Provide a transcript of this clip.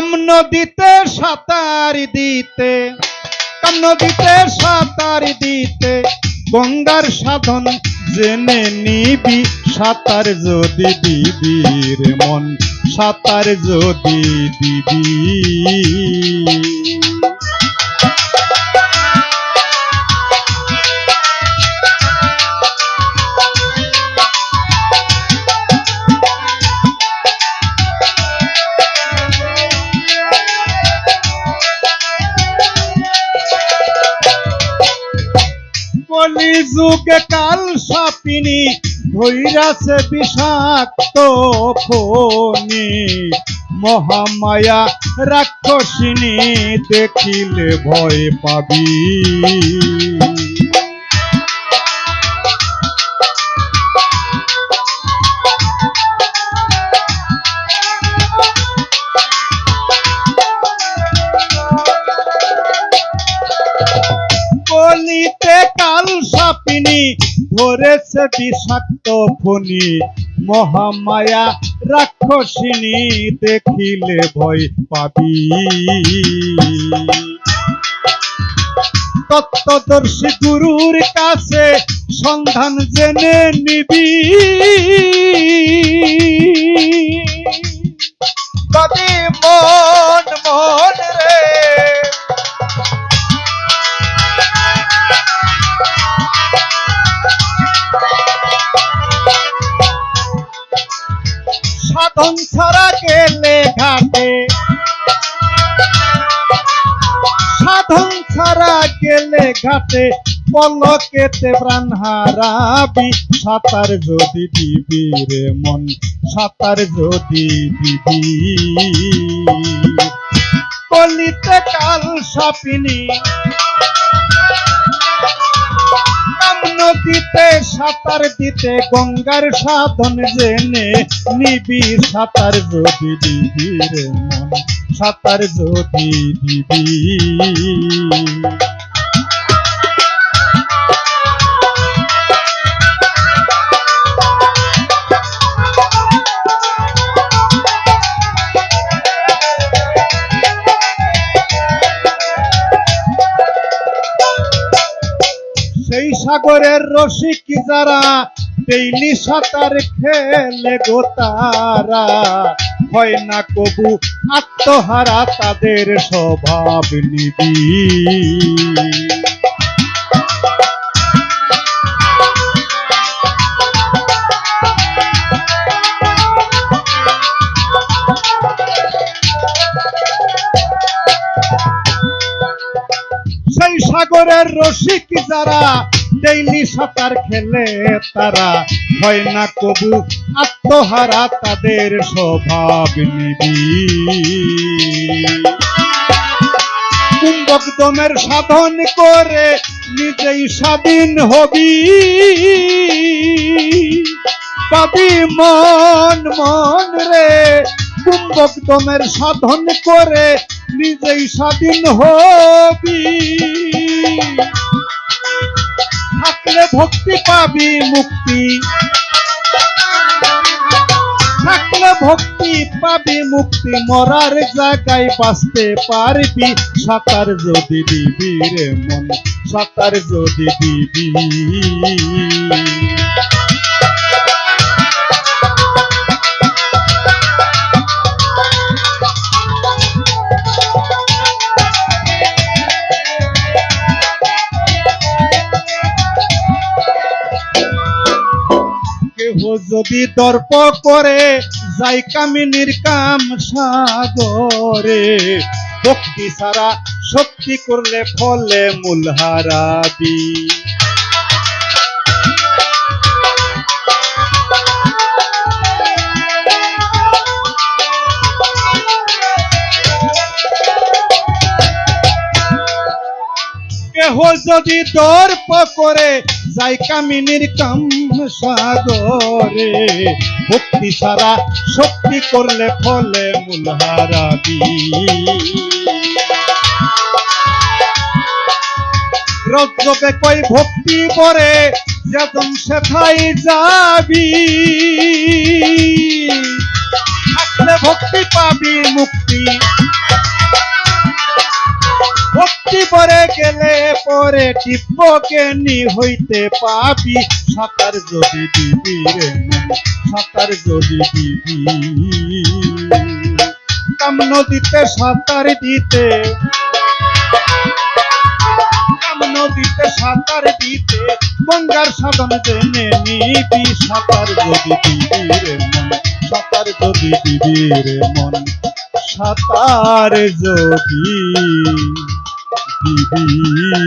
কাম নদীতে সাঁতার দিতে, কাম নদীতে সাঁতার দিতে। গঙ্গার সাধন জেনে নিবি, সাঁতার যদি দিবি রে মন, সাঁতার যদি দিবি। যুগে কাল সাপিনী ধৈরাছে বিষাক্ত ফোনি। মহামায়া রাক্ষসিনী দেখিলে ভয় পাবি। ধরেছে বিষাক্ত ফনি মহামায়া রাক্ষসিনী দেখিলে ভয় পাবি। তত্ত্বদর্শী গুরুর কাছে সন্ধান জেনে নিবি। মন মন রে সাধন ছাড়া গেলে ঘাটে সাধন ছাড়া গেলে ঘাটে পলকেতে প্রাণ হারাবি। সাঁতার যদি দিবি রে মন, সাঁতার যদি দিবি। কলিতে কাল সাপিনী, কাম নদীতে সাঁতার দিতে গঙ্গার সাধন জেনে নিবি সাঁতার যদি দিবি মন সাঁতার যদি দিবি। সেই সাগরের রসিক যারা? ডেইলি সাঁতার খেলে গো তারা। হয় না কবু আত্মহারা তাদের স্বভাব নিবি। সেই সাগরের রসিক যারা? সাঁতার খেলে তারা হয় না কবু। আত্মহারা তাদের স্বভাব নিবি। কুম্ভক দমের সাধন করে নিজেই স্বাধীন হবি। পাবি মন মন রে। কুম্ভক দমের সাধন করে নিজেই স্বাধীন হবি। থাকলে ভক্তি পাবি মুক্তি। থাকলে ভক্তি পাবি মুক্তি, মরার জায়গায় বাঁচতে পারবি। সাঁতার যদি দিবি রে মন, সাঁতার যদি দিবি। যদি দর্প করে, যাই কামিনীর কাম সাগরে। ভক্তি ছাড়া শক্তি করলে ফলে মূল হারাবি কেহ যদি দর্প করে, যাই কামিনীর কাম সাগরে, ভক্তি সারা শক্তি করলে ফলে মূল হারাবি রজ্জবে কই ভক্তি পরে যখন সেথাই যাবি। থাকলে ভক্তি পাবি মুক্তি গেলে পরে টিপকে নি হইতে পাবি সাঁতার যদি দিবি রে সাঁতার যদি দিবি। কাম নদীতে সাঁতার দিতে নদীতে সাঁতার দিতে, গঙ্গার সাধন জেনে নিবি। সাঁতার যদি দিবি রে মন সাঁতার যদি দিবি রে মন, সাঁতার যদি দিবি